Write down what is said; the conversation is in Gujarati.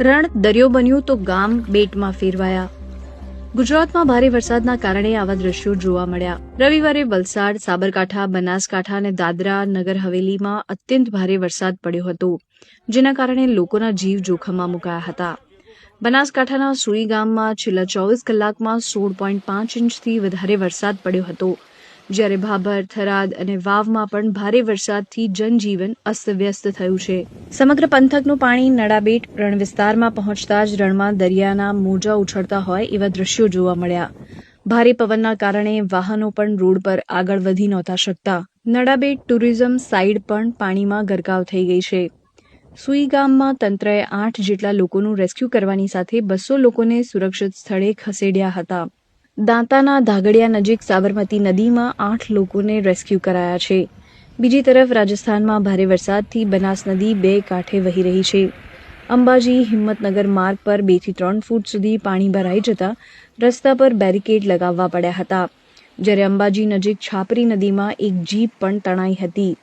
રણ દરિયો બન્યું તો ગામ બેટમાં ફેરવાયા. ગુજરાતમાં ભારે વરસાદના કારણે આવા દ્રશ્યો જોવા મળ્યા. રવિવારે વલસાડ, સાબરકાંઠા, બનાસકાંઠા અને દાદરા નગર હવેલીમાં અત્યંત ભારે વરસાદ પડ્યો હતો, જેના કારણે લોકોના જીવ જોખમમાં મુકાયા હતા. બનાસકાંઠાના સુઈ ગામમાં છેલ્લા ચોવીસ કલાકમાં સોળ પોઈન્ટ પાંચ ઇંચથી વધારે વરસાદ પડ્યો હતો. જ્યારે ભાભર, થરાદ અને વાવમાં પણ ભારે વરસાદથી જનજીવન અસ્તવ્યસ્ત થયું છે. સમગ્ર પંથકનું પાણી નડાબેટ રણ વિસ્તારમાં પહોંચતા જ રણમાં દરિયાના મોજા ઉછળતા હોય એવા દ્રશ્યો જોવા મળ્યા. ભારે પવનના કારણે વાહનો પણ રોડ પર આગળ વધી નહોતા શકતા. નડાબેટ ટુરિઝમ સાઇડ પણ પાણીમાં ગરકાવ થઈ ગઈ છે. સુઈ ગામમાં તંત્રએ આઠ જેટલા લોકોનું રેસ્ક્યુ કરવાની સાથે બસો લોકોને સુરક્ષિત સ્થળે ખસેડ્યા હતા. દાંતાના ધાગડિયા નજીક સાબરમતી નદીમાં આઠ લોકોને રેસ્ક્યુ કરાયા છે. બીજી તરફ રાજસ્થાનમાં ભારે વરસાદથી બનાસ નદી બે કાંઠે વહી રહી છે. અંબાજી હિંમતનગર માર્ગ પર બેથી ત્રણ ફૂટ સુધી પાણી ભરાઈ જતા રસ્તા પર બેરિકેડ લગાવવા પડ્યા હતા. જ્યારે અંબાજી નજીક છાપરી નદીમાં એક જીપ પણ તણાઈ હતી.